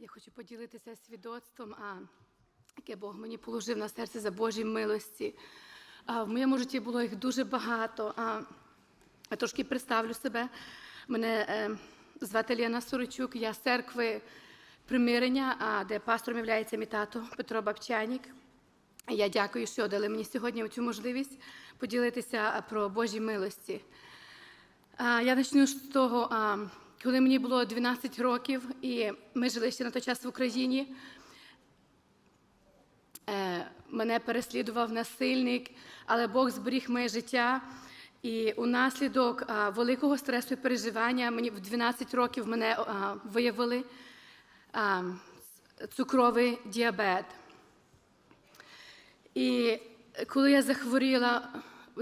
Я хочу поділитися свідоцтвом, а, яке Бог мені положив на серце за Божі милості. А, в моєму житті було їх дуже багато. А, я трошки представлю себе. Мене е, звати Ліна Сорочук, я з церкви примирення, а, де пастором є мій тато Петро Бабчанік. Я дякую, що дали мені сьогодні цю можливість поділитися про Божі милості. Я почну з того, коли мені було 12 років, і ми жили ще на той час в Україні. Е, Мене переслідував насильник, але Бог зберіг моє життя. І унаслідок а, великого стресу і переживання мені в 12 років мене виявили цукровий діабет. І коли я захворіла,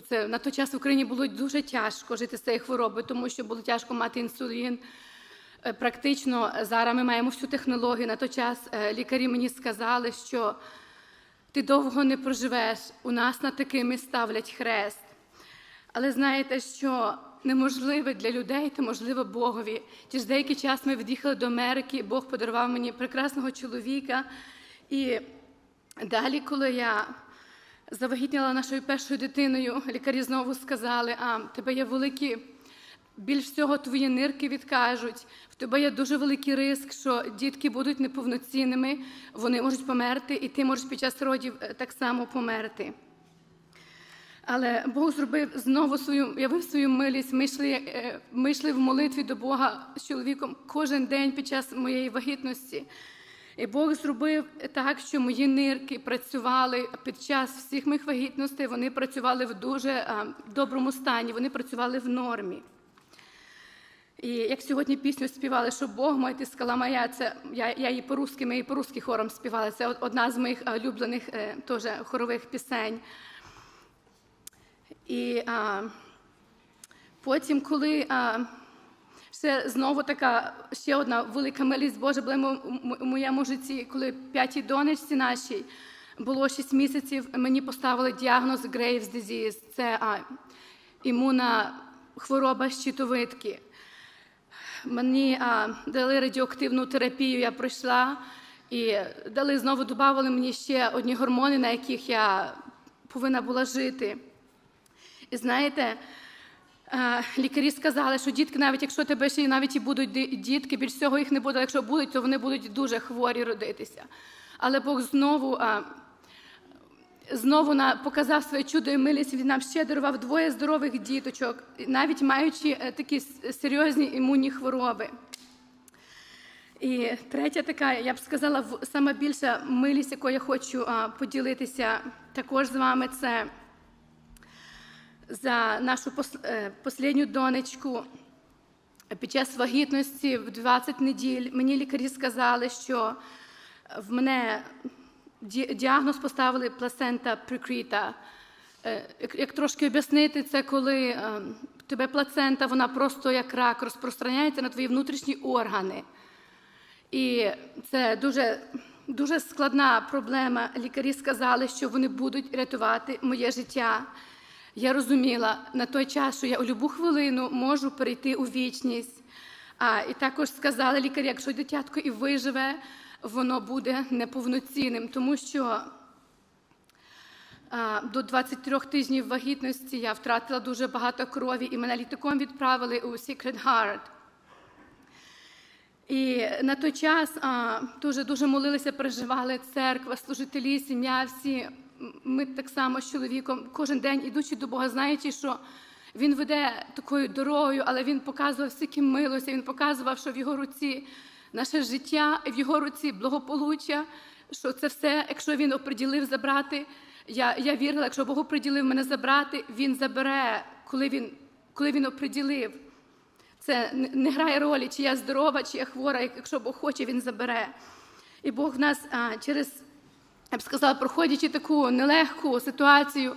це на той час в Україні було дуже тяжко жити з цією хворобою, тому що було тяжко мати інсулін. Е, Практично зараз ми маємо всю технологію. На той час е, лікарі мені сказали, що ти довго не проживеш, у нас над такими ставлять хрест. Але знаєте, що неможливе для людей, то можливо Богові. Через деякий час ми від'їхали до Америки, Бог подарував мені прекрасного чоловіка. І далі, коли я завагітніла нашою першою дитиною, лікарі знову сказали, а тебе є великі, більш всього твої нирки відкажуть, в тебе є дуже великий риск, що дітки будуть неповноцінними, вони можуть померти, і ти можеш під час родів е, так само померти. Але Бог зробив знову свою, явив свою милість. Ми йшли, е, ми йшли в молитві до Бога з чоловіком кожен день під час моєї вагітності. І Бог зробив так, що мої нирки працювали під час всіх моїх вагітностей, вони працювали в дуже доброму стані, вони працювали в нормі. І як сьогодні пісню співали, що Бог мой, ти скала моя, це я, я її по-русски, ми її по-русски хором співали. Це одна з моїх улюблених е, теж хорових пісень. І а, потім, коли а, ще знову така ще одна велика милість Божа була у моєму житті, коли п'ятій донечці нашій було 6 місяців, мені поставили діагноз Graves disease. Це а, імунна хвороба щитовидки. Мені а, дали радіоактивну терапію, я пройшла, і дали знову додали мені ще одні гормони, на яких я повинна була жити. І знаєте, лікарі сказали, що дітки, навіть якщо тебе ще навіть і будуть дітки, більш всього їх не буде, якщо будуть, то вони будуть дуже хворі родитися. Але Бог знову знову показав своє чудо і милість, він нам ще дарував двоє здорових діточок, навіть маючи е, такі серйозні імунні хвороби. І третя така, я б сказала, сама більша милість, якою я хочу поділитися також з вами, це за нашу останню донечку. Під час вагітності в 20 неділь мені лікарі сказали, що в мене діагноз поставили плацента прикрита. Як трошки об'яснити, це коли тебе плацента, вона просто як рак розпространяється на твої внутрішні органи. І це дуже дуже складна проблема. Лікарі сказали, що вони будуть рятувати моє життя. Я розуміла на той час, що я у будь-яку хвилину можу перейти у вічність. А, І також сказали лікарі, якщо дитятко і виживе, воно буде неповноцінним, тому що а, до 23 тижнів вагітності я втратила дуже багато крові, і мене літаком відправили у Secret Heart. І на той час дуже дуже молилися, переживали церква, служителі, сім'я всі ми так само з чоловіком кожен день, ідучи до Бога, знаючи, що він веде такою дорогою, але він показував стільки милості, він показував, що в його руці наше життя, в його руці благополуччя, що це все, якщо він оприділив забрати. Я я вірила, якщо Бог оприділив мене забрати, він забере, коли він коли він оприділив. Це не грає ролі, чи я здорова, чи я хвора. Якщо Бог хоче, він забере. І Бог в нас а, через я б сказала, проходячи таку нелегку ситуацію,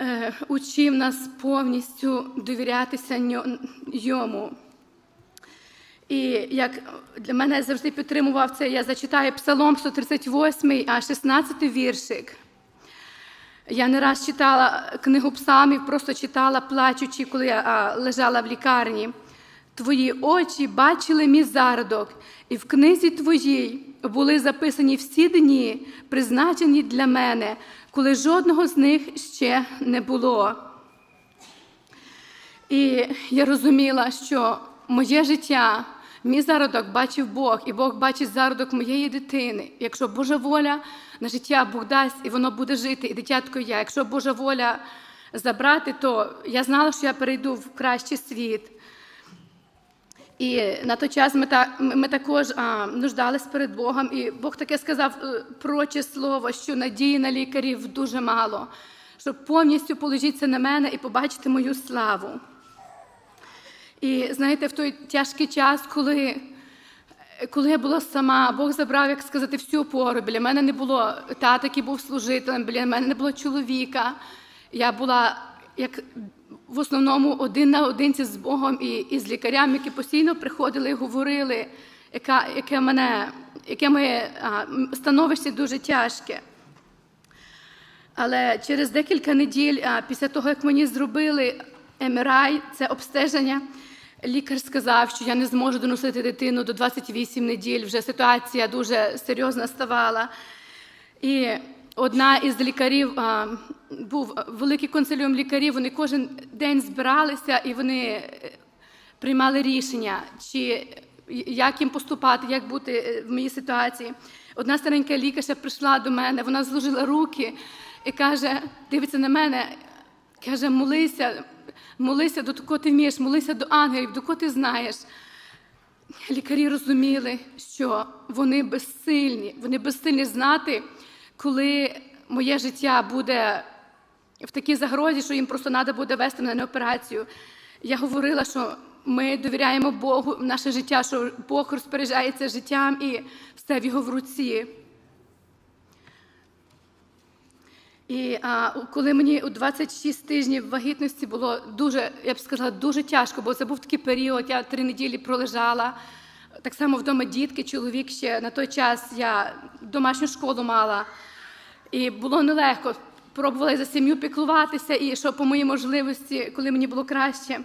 е, учив нас повністю довірятися йому. І як для мене завжди підтримував це, я зачитаю Псалом 138, а 16 віршик. Я не раз читала книгу псалмів, просто читала, плачучи, коли я лежала в лікарні. Твої очі бачили мій зародок, і в книзі твоїй були записані всі дні, призначені для мене, коли жодного з них ще не було. І я розуміла, що моє життя, мій зародок бачив Бог, і Бог бачить зародок моєї дитини. Якщо Божа воля на життя Бог дасть, і воно буде жити, і дитятко я. Якщо Божа воля забрати, то я знала, що я перейду в кращий світ. І на той час ми та, ми також а, нуждались перед Богом, і Бог таке сказав е, проче слово, що надії на лікарів дуже мало, щоб повністю положитися на мене і побачити мою славу. І знаєте, в той тяжкий час, коли коли я була сама, Бог забрав, як сказати, всю опору. Біля мене не було тата, який був служителем, біля мене не було чоловіка. Я була як в основному один на одинці з Богом і, і з лікарями, які постійно приходили і говорили, яка, яке мене, яке моє а, становище дуже тяжке. Але через декілька неділь, а, після того, як мені зробили МРАЙ, це обстеження, лікар сказав, що я не зможу доносити дитину до 28 неділь. Вже ситуація дуже серйозна ставала. І одна із лікарів а, був великий консиліум лікарів. Вони кожен день збиралися і вони е, приймали рішення, чи як їм поступати, як бути е, в моїй ситуації. Одна старенька лікарша прийшла до мене, вона зложила руки і каже: дивиться на мене, каже, молися, молися до кого ти вмієш, молися до ангелів, до кого ти знаєш. Лікарі розуміли, що вони безсильні, вони безсильні знати, коли моє життя буде в такій загрозі, що їм просто треба буде вести мене на операцію. Я говорила, що ми довіряємо Богу наше життя, що Бог розпоряджається життям і все в його в руці. І а, коли мені у 26 тижнів вагітності було дуже, я б сказала, дуже тяжко, бо це був такий період, я три неділі пролежала. Так само вдома дітки, чоловік ще на той час я домашню школу мала. І було нелегко. Пробувала за сім'ю піклуватися, і що по моїй можливості, коли мені було краще.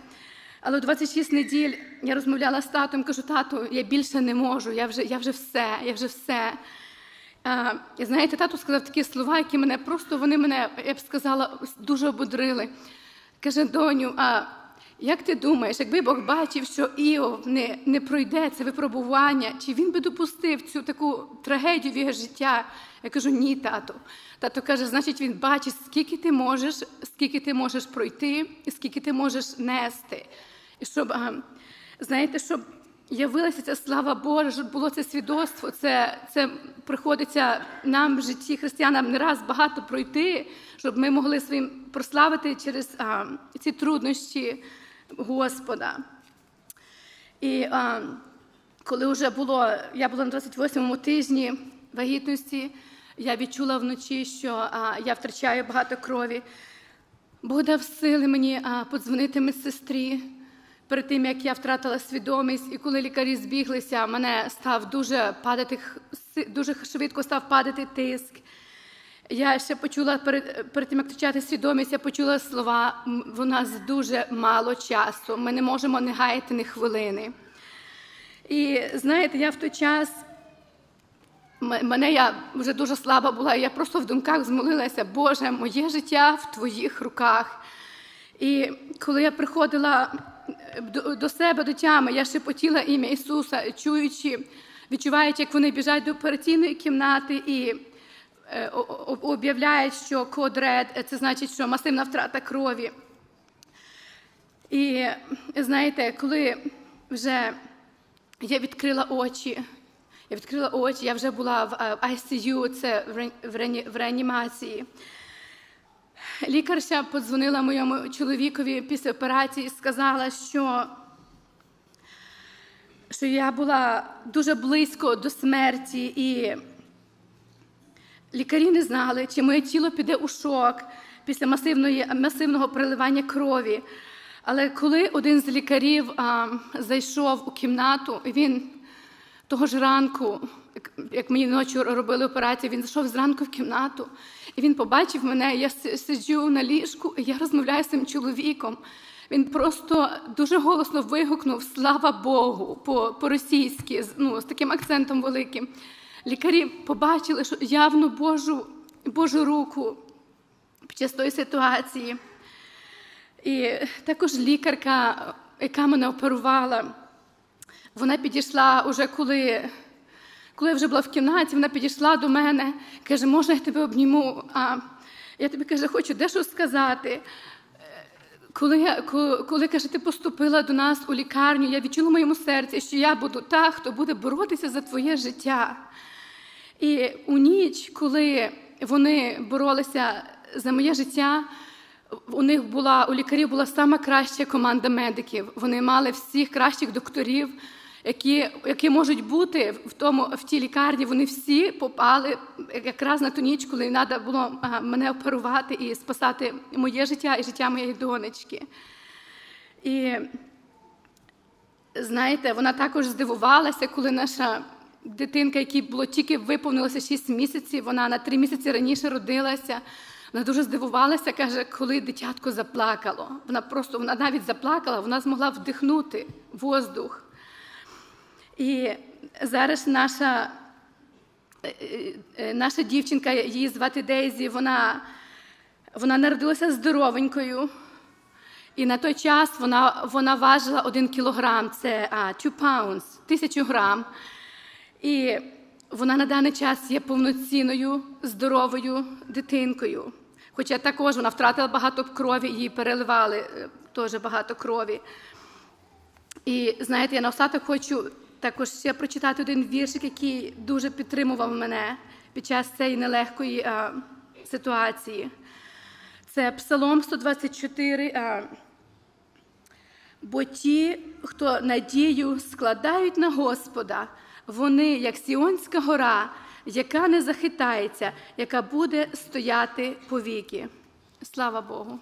Але 26 неділь я розмовляла з татом, кажу, тату, я більше не можу, я вже я вже все, я вже все. А, і знаєте, тато сказав такі слова, які мене просто вони мене, я б сказала, дуже ободрили. Каже, доню, а як ти думаєш, якби Бог бачив, що Іов не не пройде це випробування, чи він би допустив цю таку трагедію в його життя? Я кажу, ні, тато. Тато каже, значить, він бачить, скільки ти можеш, скільки ти можеш пройти, і скільки ти можеш нести. І щоб, знаєте, щоб явилася ця слава Божа, щоб було це свідоцтво, це це приходиться нам в житті християнам не раз багато пройти, щоб ми могли своїм прославити через а, ці труднощі Господа. І а, коли вже було, я була на 28-му тижні вагітності, я відчула вночі, що а, я втрачаю багато крові. Бог дав сили мені а, подзвонити медсестрі перед тим, як я втратила свідомість, і коли лікарі збіглися, мене став дуже падати, дуже швидко став падати тиск. Я ще почула перед перед тим, як втрачати свідомість, я почула слова: у нас дуже мало часу, ми не можемо не гаяти ні хвилини. І знаєте, я в той час мене я вже дуже слаба була, і я просто в думках змолилася, Боже, моє життя в Твоїх руках. І коли я приходила до, себе, до тями, я шепотіла ім'я Ісуса, чуючи, відчуваючи, як вони біжать до операційної кімнати і об'являють, що код ред це значить, що масивна втрата крові. І знаєте, коли вже я відкрила очі, я відкрила очі, я вже була в ICU, це в реанімації. Лікарша подзвонила моєму чоловікові після операції і сказала, що що я була дуже близько до смерті, і лікарі не знали, чи моє тіло піде у шок після масивної, масивного приливання крові. Але коли один з лікарів а, зайшов у кімнату, він того ж ранку, як мені ночі робили операцію, він зайшов зранку в кімнату, і він побачив мене, я сиджу на ліжку, і я розмовляю з цим чоловіком. Він просто дуже голосно вигукнув Слава Богу по- по-російськи, ну, з таким акцентом великим. Лікарі побачили, що явно Божу, Божу руку під час тої ситуації. І також лікарка, яка мене оперувала, вона підійшла уже коли, коли я вже була в кімнаті, вона підійшла до мене, каже, можна я тебе обніму? А я тобі каже, хочу дещо сказати. Коли, коли каже, ти поступила до нас у лікарню, я відчула в моєму серці, що я буду та, хто буде боротися за твоє життя. І у ніч, коли вони боролися за моє життя, у них була у лікарів була сама краща команда медиків. Вони мали всіх кращих докторів, які, які можуть бути в тому в тій лікарні. Вони всі попали якраз на ту ніч, коли треба було мене оперувати і спасати моє життя і життя моєї донечки. І знаєте, вона також здивувалася, коли наша дитинка, якій було тільки виповнилося 6 місяців, вона на 3 місяці раніше родилася. Вона дуже здивувалася, каже, коли дитятко заплакало. Вона просто вона навіть заплакала, вона змогла вдихнути воздух. І зараз наша, е, е, наша дівчинка, її звати Дейзі, вона, вона народилася здоровенькою. І на той час вона, вона важила один кілограм, це а, two pounds, тисячу грам. І вона на даний час є повноцінною здоровою дитинкою. Хоча також вона втратила багато крові, їй переливали е, теж багато крові. І знаєте, я на остаток хочу також ще прочитати один віршик, який дуже підтримував мене під час цієї нелегкої а, ситуації. Це Псалом 124. А, Бо ті, хто надію складають на Господа, вони, як Сіонська гора, яка не захитається, яка буде стояти повіки. Слава Богу!